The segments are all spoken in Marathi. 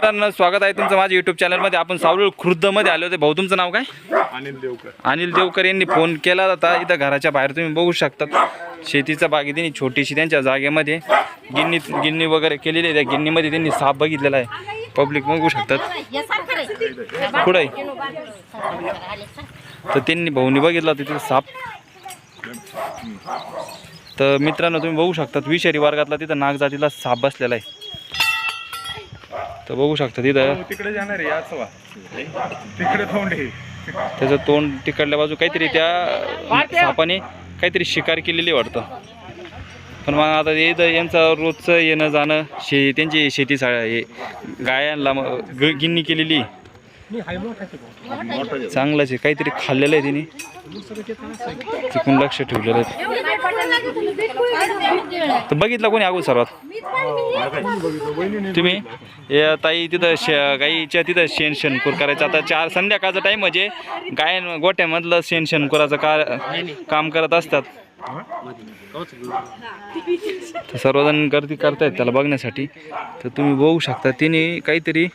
मित्रांनो स्वागत आहे तुमचं माझ्या युट्यूब चॅनलमध्ये आपण सावरूळ खुर्दमध्ये आले होते. भाऊ तुमचं नाव काय? अनिल देवकर. अनिल देवकर यांनी फोन केला होता. इथं घराच्या बाहेर तुम्ही बघू शकतात. शेतीचा बाग त्यांनी छोटीशी त्यांच्या जागेमध्ये. गिन्नी गिन्नी वगैरे केलेली आहे. त्या गिन्नीमध्ये त्यांनी साप बघितलेला आहे. पब्लिक बघू शकतात. पुढं तर त्यांनी भाऊनी बघितला होता तिथं साप. तर मित्रांनो तुम्ही बघू शकतात. विषारी वर्गातला तिथं नागजातीला साप बसलेला आहे. तर बघू शकता तिथं. हो, तिकडे जाणार आहे असं वा तिकडे तोंड आहे. त्याचं तोंड तिकडल्या बाजू काहीतरी त्या सापाने काहीतरी शिकार केलेली वाटतं. पण मग आता हे इथं यांचं रोजचं येणं जाणं शे त्यांची शेती सा हे गायांना मग ग- गिन्नी केलेली चांगलंच आहे. काहीतरी खाल्लेलं आहे तिने. चुकून लक्ष ठेवलेलं आहे. तर बघितलं कोणी अगोदर सर्वात? तुम्ही? या ताई तिथं शे गाईच्या तिथं शेण शेणकूर करायचं. आता चार संध्याकाळचा टाईम म्हणजे गाय गोट्यामधलं शेण शेणकुराचं का काम करत असतात. तर सर्वजण गर्दी करतायत त्याला बघण्यासाठी. तर तुम्ही बघू शकता तिने काहीतरी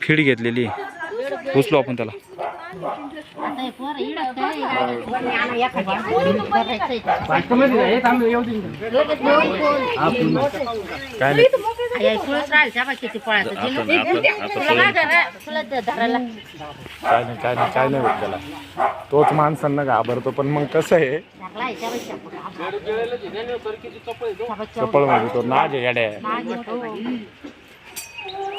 फीड घेतलेली आहे. उचलू आपण त्याला. काय नाही. काय नाही काय नाही काय नाही होत त्याला. तोच माणसांना घाबरतो पण मग कसं आहे? चपळ म्हणजे तो नाज आहे गाड्या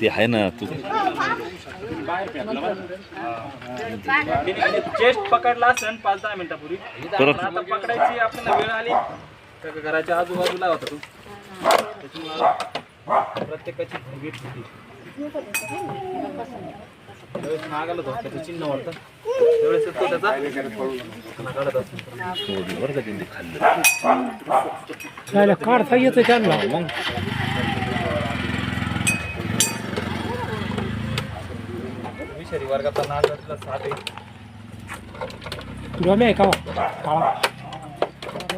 ते आहे ना तू चेस्ट पकडला असेल पाच दहा मिनिटापूर्वी. परत आता पकडायची आपल्याला वेळ आली. तर घराच्या आजूबाजूला होता तो. त्याच्यामुळं प्रत्येकाची भरगीट होती. त्यावेळेस नागाला धोक्याचं चिन्ह वाटतं त्यावेळेस तो त्याचा काढत असतो खाल्लं. येतं त्यांना मग? विषारी वर्गाचा नागाला साथ आहे. डोमे आहे का? काळा काळा डोम्या. त्यांच्यावर व्हिडिओ कर ना.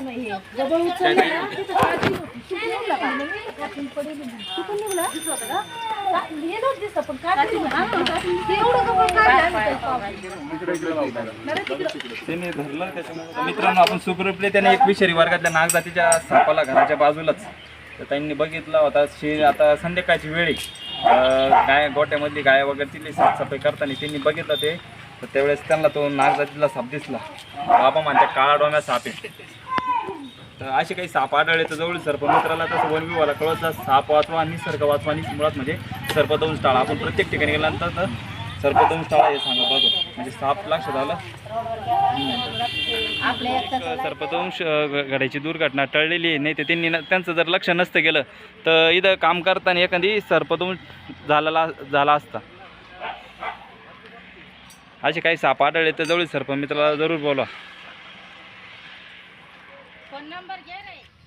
नाही? त्याने धरलं त्याच्यामुळे मित्रांनो आपण सुखरूपले त्याने एक विषारी वर्गातल्या नागजातीच्या सापाला घराच्या बाजूलाच. तर त्यांनी बघितला होता शे आता संध्याकाळची वेळ आहे. अं, गाय गोट्यामधली गाय वगैरे तिथली साफसफाई करताना त्यांनी बघितलं ते. तर त्यावेळेस त्यांना तो नागजातीला साप दिसला. बाबा म्हणते काळा डोम्या साप आहे. तर असे काही साप आढळले तर जवळ सर्पमित्राला तसं वन विभागाला कळत साप वाचवा निसर्ग वाचवा आणि मुळात म्हणजे सर्पदंश टाळा. आपण प्रत्येक ठिकाणी गेल्यानंतर तर सर्पदंश टाळा हे सांगा बघू. म्हणजे साप लक्षात आलं? सर्पदंश घडायची दुर्घटना टळलेली आहे. नाही तर त्यांनी त्यांचं जर लक्ष नसतं गेलं तर इथं काम करताना एखादी सर्पदंश झालेला झाला असता. असे काही साप आढळले तर जवळ सर्पमित्राला जरूर बोलवा. फोन नंबर घे रे.